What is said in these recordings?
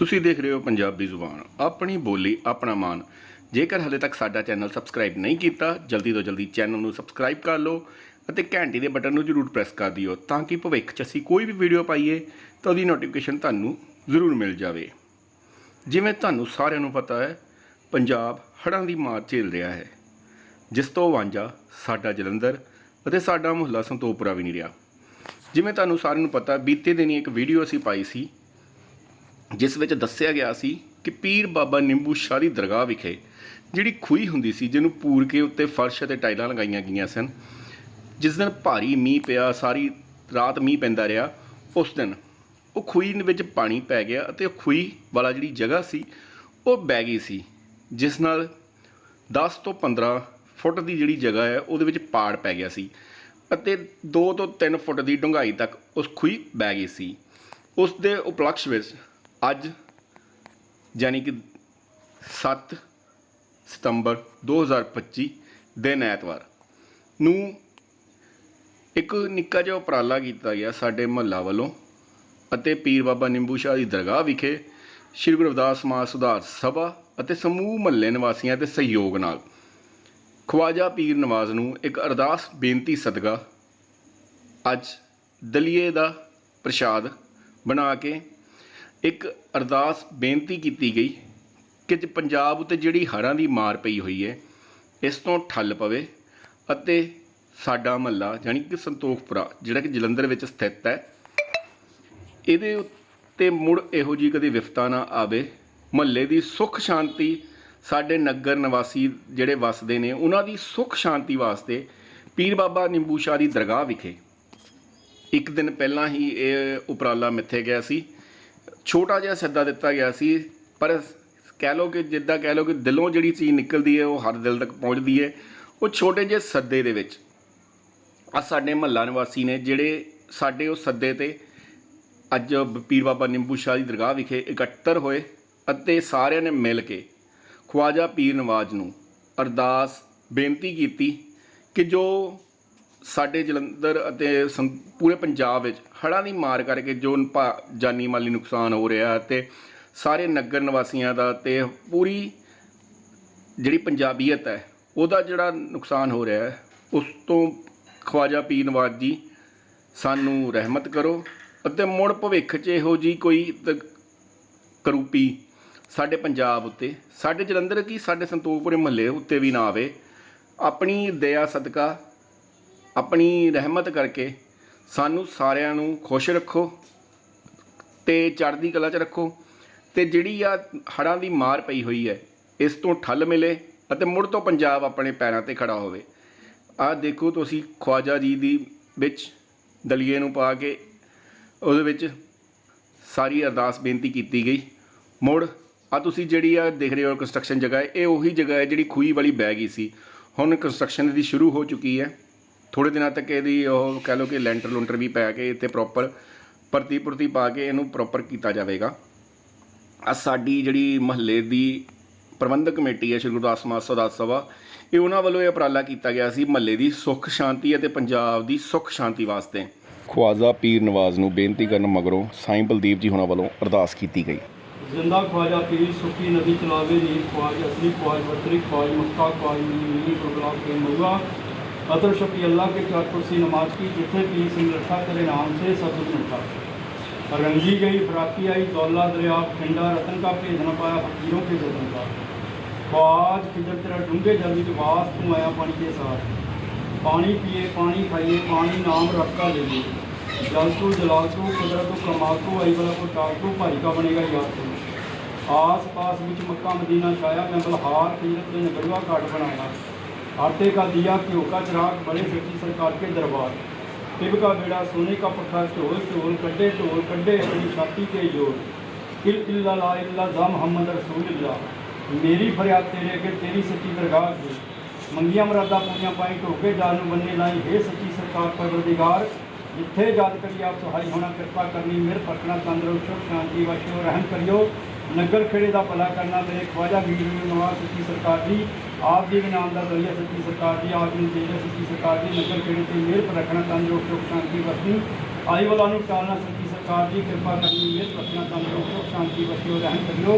ਤੁਸੀਂ ਦੇਖ ਰਹੇ ਹੋ ਪੰਜਾਬੀ ਜ਼ੁਬਾਨ, ਆਪਣੀ ਬੋਲੀ, ਆਪਣਾ ਮਾਣ ਜੇਕਰ ਹਲੇ ਤੱਕ ਸਾਡਾ ਚੈਨਲ ਸਬਸਕ੍ਰਾਈਬ ਨਹੀਂ ਕੀਤਾ, ਜਲਦੀ ਤੋਂ ਜਲਦੀ ਚੈਨਲ ਨੂੰ ਸਬਸਕ੍ਰਾਈਬ ਕਰ ਲਓ ਅਤੇ ਘੰਟੀ ਦੇ ਬਟਨ ਨੂੰ ਜ਼ਰੂਰ ਪ੍ਰੈਸ ਕਰ ਦਿਓ ਤਾਂ ਕਿ ਭਵਿੱਖ 'ਚ ਅਸੀਂ ਕੋਈ ਵੀ ਵੀਡੀਓ ਪਾਈਏ ਤਾਂ ਉਹਦੀ ਨੋਟੀਫਿਕੇਸ਼ਨ ਤੁਹਾਨੂੰ ਜ਼ਰੂਰ ਮਿਲ ਜਾਵੇ। ਜਿਵੇਂ ਤੁਹਾਨੂੰ ਸਾਰਿਆਂ ਨੂੰ ਪਤਾ ਹੈ, ਪੰਜਾਬ ਹੜ੍ਹਾਂ ਦੀ ਮਾਰ ਝੇਲ ਰਿਹਾ ਹੈ। ਜਿਸ ਤੋਂ ਵਾਂਝਾ ਸਾਡਾ ਜਲੰਧਰ ਅਤੇ ਸਾਡਾ ਮੁਹੱਲਾ ਸੰਤੋਪੁਰਾ ਵੀ ਨਹੀਂ ਰਿਹਾ। ਜਿਵੇਂ ਤੁਹਾਨੂੰ ਸਾਰਿਆਂ ਨੂੰ ਪਤਾ, ਬੀਤੇ ਦਿਨੀ ਇੱਕ ਵੀਡੀਓ ਅਸੀਂ ਪਾਈ ਸੀ ਜਿਸ ਵਿੱਚ ਦੱਸਿਆ ਗਿਆ ਸੀ ਕਿ ਪੀਰ ਬਾਬਾ ਨਿੰਬੂ ਸ਼ਾਹ ਦੀ ਦਰਗਾਹ ਵਿਖੇ ਜਿਹੜੀ ਖੂਹੀ ਹੁੰਦੀ ਸੀ, ਜਿਹਨੂੰ ਪੂਰ ਕੇ ਉੱਤੇ ਫਰਸ਼ ਅਤੇ ਟਾਈਲਾਂ ਲਗਾਈਆਂ ਗਈਆਂ ਸਨ, ਜਿਸ ਦਿਨ ਭਾਰੀ ਮੀਂਹ ਪਿਆ, ਸਾਰੀ ਰਾਤ ਮੀਂਹ ਪੈਂਦਾ ਰਿਹਾ, ਉਸ ਦਿਨ ਉਹ ਖੂਹੀ ਵਿੱਚ ਪਾਣੀ ਪੈ ਗਿਆ ਅਤੇ ਉਹ ਖੂਹੀ ਵਾਲਾ ਜਿਹੜੀ ਜਗ੍ਹਾ ਸੀ, ਉਹ ਬਹਿ ਗਈ ਸੀ, ਜਿਸ ਨਾਲ 10 ਤੋਂ 15 ਫੁੱਟ ਦੀ ਜਿਹੜੀ ਜਗ੍ਹਾ ਹੈ, ਉਹਦੇ ਵਿੱਚ ਪਾੜ ਪੈ ਗਿਆ ਸੀ ਅਤੇ 2 ਤੋਂ 3 ਫੁੱਟ ਦੀ ਡੂੰਘਾਈ ਤੱਕ ਉਸ ਖੂਹੀ ਬਹਿ ਗਈ ਸੀ। ਉਸ ਦੇ ਉਪਲਕਸ਼ ਵਿੱਚ ਅੱਜ ਯਾਨੀ ਕਿ 7 ਸਤੰਬਰ 2025 ਦਿਨ ਐਤਵਾਰ ਨੂੰ ਇੱਕ ਨਿੱਕਾ ਜਿਹਾ ਉਪਰਾਲਾ ਕੀਤਾ ਗਿਆ ਸਾਡੇ ਮਹੱਲਾ ਵੱਲੋਂ ਅਤੇ ਪੀਰ ਬਾਬਾ ਨਿੰਬੂ ਸ਼ਾਹ ਦੀ ਦਰਗਾਹ ਵਿਖੇ ਸ਼੍ਰੀ ਗੁਰੂ ਰਵਿਦਾਸ ਸਮਾਜ ਸੁਧਾਰ ਸਭਾ ਅਤੇ ਸਮੂਹ ਮਹੱਲੇ ਨਿਵਾਸੀਆਂ ਦੇ ਸਹਿਯੋਗ ਨਾਲ ਖਵਾਜਾ ਪੀਰ ਨਵਾਜ਼ ਨੂੰ ਇੱਕ ਅਰਦਾਸ ਬੇਨਤੀ ਸਦਕਾ ਅੱਜ ਦਲੀਏ ਦਾ ਪ੍ਰਸ਼ਾਦ ਬਣਾ ਕੇ ਇੱਕ ਅਰਦਾਸ ਬੇਨਤੀ ਕੀਤੀ ਗਈ ਕਿ ਜੇ ਪੰਜਾਬ ਉਤੇ ਜਿਹੜੀ ਹੜ੍ਹਾਂ ਦੀ ਮਾਰ ਪਈ ਹੋਈ ਹੈ, ਇਸ ਤੋਂ ਠੱਲ ਪਵੇ ਅਤੇ ਸਾਡਾ ਮਹੱਲਾ ਯਾਨੀ ਕਿ ਸੰਤੋਖਪੁਰਾ, ਜਿਹੜਾ ਕਿ ਜਲੰਧਰ ਵਿੱਚ ਸਥਿਤ ਹੈ, ਇਹਦੇ ਉੱਤੇ ਮੁੜ ਇਹੋ ਜੀ ਕਦੇ ਵਿਫਤਾ ਨਾ ਆਵੇ। ਮਹੱਲੇ ਦੀ ਸੁੱਖ ਸ਼ਾਂਤੀ ਸਾਡੇ ਨਗਰ ਨਿਵਾਸੀ ਜਿਹੜੇ ਵਸਦੇ ਨੇ, ਉਹਨਾਂ ਦੀ ਸੁੱਖ ਸ਼ਾਂਤੀ ਵਾਸਤੇ ਪੀਰ ਬਾਬਾ ਨਿੰਬੂ ਸ਼ਾਹ ਦੀ ਦਰਗਾਹ ਵਿਖੇ ਇੱਕ ਦਿਨ ਪਹਿਲਾਂ ਹੀ ਇਹ ਉਪਰਾਲਾ ਮਿੱਥੇ ਗਿਆ ਸੀ। ਛੋਟਾ ਜਿਹਾ ਸੱਦਾ ਦਿੱਤਾ ਗਿਆ ਸੀ, ਪਰ ਕਹਿ ਲਓ ਕਿ ਜਿੱਦਾਂ ਕਹਿ ਲਓ ਕਿ ਦਿਲੋਂ ਜਿਹੜੀ ਚੀਜ਼ ਨਿਕਲਦੀ ਹੈ, ਉਹ ਹਰ ਦਿਲ ਤੱਕ ਪਹੁੰਚਦੀ ਹੈ, ਉਹ ਛੋਟੇ ਜਿਹੇ ਸੱਦੇ ਦੇ ਵਿੱਚ। ਆ ਸਾਡੇ ਮਹੱਲਾ ਨਿਵਾਸੀ ਨੇ ਜਿਹੜੇ ਸਾਡੇ ਉਹ ਸੱਦੇ ਤੇ ਅੱਜ ਪੀਰ ਬਾਬਾ ਨਿੰਬੂ ਸ਼ਾਹ ਦੀ ਦਰਗਾਹ ਵਿਖੇ ਇਕੱਤਰ ਹੋਏ ਅਤੇ ਸਾਰਿਆਂ ਨੇ ਮਿਲ ਕੇ ਖਵਾਜਾ ਪੀਰ ਨਵਾਜ਼ ਨੂੰ ਅਰਦਾਸ ਬੇਨਤੀ ਕੀਤੀ ਕਿ ਜੋ ਸਾਡੇ ਜਲੰਧਰ ਅਤੇ ਸੰ- ਪੂਰੇ ਪੰਜਾਬ ਵਿੱਚ ਹੜ੍ਹਾਂ ਦੀ ਮਾਰ ਕਰਕੇ ਜੋ ਭਾ- ਜਾਨੀ ਮਾਲੀ ਨੁਕਸਾਨ ਹੋ ਰਿਹਾ ਤੇ ਸਾਰੇ ਨਗਰ ਨਿਵਾਸੀਆਂ ਦਾ ਤੇ ਪੂਰੀ ਜਿਹੜੀ ਪੰਜਾਬੀਅਤ ਹੈ, ਉਹਦਾ ਜਿਹੜਾ ਨੁਕਸਾਨ ਹੋ ਰਿਹਾ ਹੈ, ਉਸ ਤੋਂ ਖਵਾਜਾ ਪੀਰ ਨਵਾਜ਼ ਜੀ ਸਾਨੂੰ ਰਹਿਮਤ ਕਰੋ ਅਤੇ ਮੁੜ ਭਵਿੱਖ 'ਚ ਇਹੋ ਜੀ ਕੋਈ ਕਰੂਪੀ ਸਾਡੇ ਪੰਜਾਬ ਉੱਤੇ, ਸਾਡੇ ਜਲੰਧਰ ਕੀ ਸਾਡੇ ਸੰਤੋਖਪੁਰੇ ਮਹੱਲੇ ਉੱਤੇ ਵੀ ਨਾ ਆਵੇ, ਆਪਣੀ ਦਇਆ ਸਦਕਾ ਆਪਣੀ ਰਹਿਮਤ ਕਰਕੇ ਸਾਨੂੰ ਸਾਰਿਆਂ ਨੂੰ ਖੁਸ਼ ਰੱਖੋ ਤੇ ਚੜ੍ਹਦੀ ਕਲਾ 'ਚ ਰੱਖੋ ਤੇ ਜਿਹੜੀ ਆ ਹੜ੍ਹਾਂ ਦੀ ਮਾਰ ਪਈ ਹੋਈ ਹੈ, ਇਸ ਤੋਂ ਠੱਲ ਮਿਲੇ ਅਤੇ ਮੁੜ ਤੋਂ ਪੰਜਾਬ ਆਪਣੇ ਪੈਰਾਂ ਤੇ ਖੜਾ ਹੋਵੇ। ਆਹ ਦੇਖੋ ਤੁਸੀਂ ਖਵਾਜਾ ਜੀ ਦੀ ਵਿੱਚ ਦਲੀਏ ਨੂੰ ਪਾ ਕੇ ਉਹਦੇ ਵਿੱਚ ਸਾਰੀ ਅਰਦਾਸ ਬੇਨਤੀ ਕੀਤੀ ਗਈ। ਮੁੜ ਆ ਤੁਸੀਂ ਜਿਹੜੀ ਆ ਦੇਖ ਰਹੇ ਹੋ ਕੰਸਟਰਕਸ਼ਨ ਜਗ੍ਹਾ ਹੈ ਇਹ ਉਹੀ ਜਗ੍ਹਾ ਹੈ ਜਿਹੜੀ ਖੂਹੀ ਵਾਲੀ ਬਹਿ ਗਈ ਸੀ। ਹੁਣ ਕੰਸਟਰਕਸ਼ਨ ਦੀ ਸ਼ੁਰੂ ਹੋ ਚੁੱਕੀ ਹੈ। ਥੋੜੇ ਦਿਨਾਂ ਤੱਕ ਇਹਦੀ ਉਹ ਕਹਿ ਲਓ ਕਿ ਲੈਂਟਰ ਲੁੰਟਰ ਵੀ ਪੈ ਕੇ ਇੱਥੇ ਪ੍ਰੋਪਰ ਪਰਤੀ ਪੁਰਤੀ ਪਾ ਕੇ ਇਹਨੂੰ ਪ੍ਰੋਪਰ ਕੀਤਾ ਜਾਵੇਗਾ। ਆ ਸਾਡੀ ਜਿਹੜੀ ਮਹੱਲੇ ਦੀ ਪ੍ਰਬੰਧਕ ਕਮੇਟੀ ਹੈ ਸ਼੍ਰੀ ਗੁਰਦਾਸ ਮਾਸਟਰ ਦਾਸ ਸਭਾ ਇਹ ਉਹਨਾਂ ਵੱਲੋਂ ਇਹ ਉਪਰਾਲਾ ਕੀਤਾ ਗਿਆ ਸੀ ਮਹੱਲੇ ਦੀ ਸੁੱਖ ਸ਼ਾਂਤੀ ਅਤੇ ਪੰਜਾਬ ਦੀ ਸੁੱਖ ਸ਼ਾਂਤੀ ਵਾਸਤੇ। ਖਵਾਜਾ ਪੀਰ ਨਵਾਜ਼ ਨੂੰ ਬੇਨਤੀ ਕਰਨ ਮਗਰੋਂ ਸਾਈਂ ਬਲਦੀਪ ਜੀ ਹੁਣਾਂ ਵੱਲੋਂ ਅਰਦਾਸ ਕੀਤੀ ਗਈ। ਜ਼ਿੰਦਾ ਖਵਾਜਾ ਪੀਰ ਸੁੱਕੀ ਨਦੀ ਚਲਾਵੇ ਜੀ ਖਵਾਜ ਅਸਲੀ ਖਵਾਜ ਵਰਤਰੀ ਖਵਾਜ ਮੁਕਤਾ ਖਵਾਜ ਨੀਲੀ ਪ੍ਰਗਲਾਬ ਕੇ ਮੂਆ अतर शफी अल्लाह के चार कुर्सी नमाज़ की, जिथे पी सिंह तेरे नाम से सब मिठा रंगी गई फराकी आई दौला दरिया, खिंडा, रतन का भेज न पाया, फकीरों के जतन का। ख्वाज खिजर तेरा डूँगे जल विच वास, तू आया पानी के साथ। पानी पिए, पानी खाइए, पानी नाम का ले लिए जल तू जलाल तू, कुदरत कमाल तू, आई वाला को टाल तू, भाई का बनेगा याद तू। आस पास ਵਿੱਚ मक्का मदीना छाया, मैं बलहार खिजरत ने नगरवा काट बनाया। आटे का दिया घ्यो का चिराग बड़े सच्ची सरकार के दरबार तिब का बेड़ा सोने का पखा ढोल ढोल कड्डे ढोल कड्डे अपनी छाती के जोर इल इल्ला ला इल्ला जा मोहम्मद रसूलुल्लाह मेरी फरियाद तेरे अगे तेरी सच्ची दरगाह की ਮੰਗੀਆਂ ਮਰਾਦਾ ਪੂਰੀਆਂ ਪਾਈ ਢੋਕੇ ਜਾਲ ਨੂੰ ਬੰਨੇ ਲਾਈ ਹੈ ਸੱਚੀ ਸਰਕਾਰ ਪਰਵਰਦੀਗਾਰ ਜਿੱਥੇ ਯਾਦ ਕਰੀ ਆਪ ਸਹਾਈ ਹੋਣਾ ਕਿਰਪਾ ਕਰਨੀ ਮਿਹਰ ਫਰਕਣਾ ਤੰਦਰੁਸਤ ਸੁਖ ਸ਼ਾਂਤੀ ਬਖਸ਼ੋ ਰਹਿਮ ਕਰਿਓ ਨਗਰ ਖੇੜੇ ਦਾ ਭਲਾ ਕਰਨਾ ਮੇਰੇ ਖਵਾਜਾ ਵੀਰ ਨੂੰ ਨਵਾਂ ਸੱਚੀ ਸਰਕਾਰ ਜੀ ਆਪ ਜੀ ਦੇ ਨਾਮ ਦਾ ਦਰਿਆ ਸੱਚੀ ਸਰਕਾਰ ਜੀ ਆਪ ਜੀ ਦੇ ਸੱਚੀ ਸਰਕਾਰ ਜੀ ਨਗਰ ਖੇੜੇ ਤੇ ਮਿਹਰ ਰੱਖਣਾ ਤੰਦਰੁਸਤ ਸੁਖ ਸ਼ਾਂਤੀ ਵਰਤੀ ਆਈ ਵਾਲਾ ਨੂੰ ਟਾਲਣਾ ਸੱਚੀ ਸਰਕਾਰ ਜੀ ਕਿਰਪਾ ਕਰਨੀ ਹੈ ਆਪਣਾ ਤੰਦਰੁਸਤ ਸੁਖ ਸ਼ਾਂਤੀ ਬਖਸ਼ਿਓ ਰਹਿਣ ਕਰਿਓ।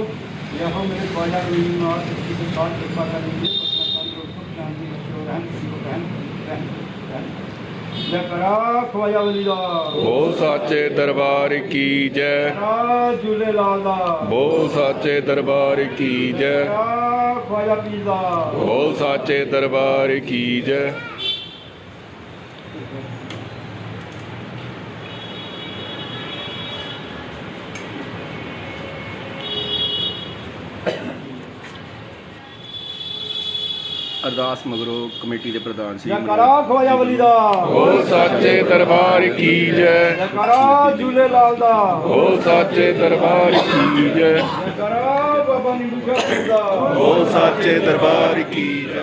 ਇਹੋ ਮੇਰੇ ਖਵਾਜਾ ਬੀਰ ਨੂੰ ਨਵਾਂ ਸੱਚੀ ਸਰਕਾਰ ਕਿਰਪਾ ਕਰਨੀ ਹੈ ਆਪਣਾ ਤੰਦਰੁਸਤ ਸੁਖ ਸ਼ਾਂਤੀ ਬਖਸ਼ਿਓ ਰਹਿਣ ਕਰਿਓ, ਰਹਿਣ ਰਹਿਣ ਰਹਿਣ ਜੈ ਕਰਾ ਖਵਾਜਾ ਵਲੀ ਦਾ ਬੋਲ ਸਾਚੇ ਦਰਬਾਰ ਕੀ ਜੈ। ਕਰਾ ਝੂਲੇਲਾਲ ਦਾ ਬੋਲ ਸਾਚੇ ਦਰਬਾਰ ਕੀ ਜੈ। ਕਰਾ ਖਵਾਜਾ ਪੀਰ ਦਾ ਬੋਲ ਸਾਚੇ ਦਰਬਾਰ ਕੀ ਜੈ। ਅਰਦਾਸ ਮਗਰੋਂ ਕਮੇਟੀ ਦੇ ਪ੍ਰਧਾਨ ਜੈ ਕਰਾ ਖਵਾਜਾ ਵਲੀ ਦਾ ਬੋਲ ਸਾਚੇ ਦਰਬਾਰ ਕੀ ਜੈ ਜੈ ਕਰਾ ਝੂਲੇਲਾਲ ਦਾ ਬੋਲ ਸਾਚੇ ਦਰਬਾਰ ਕੀ ਜੈ ਜੈ ਕਰਾ ਬਾਬਾ ਨਿੰਦੂ ਸ਼ਾਹ ਪੀਰ ਦਾ ਬੋਲ ਸਾਚੇ ਦਰਬਾਰ ਕੀ ਜੈ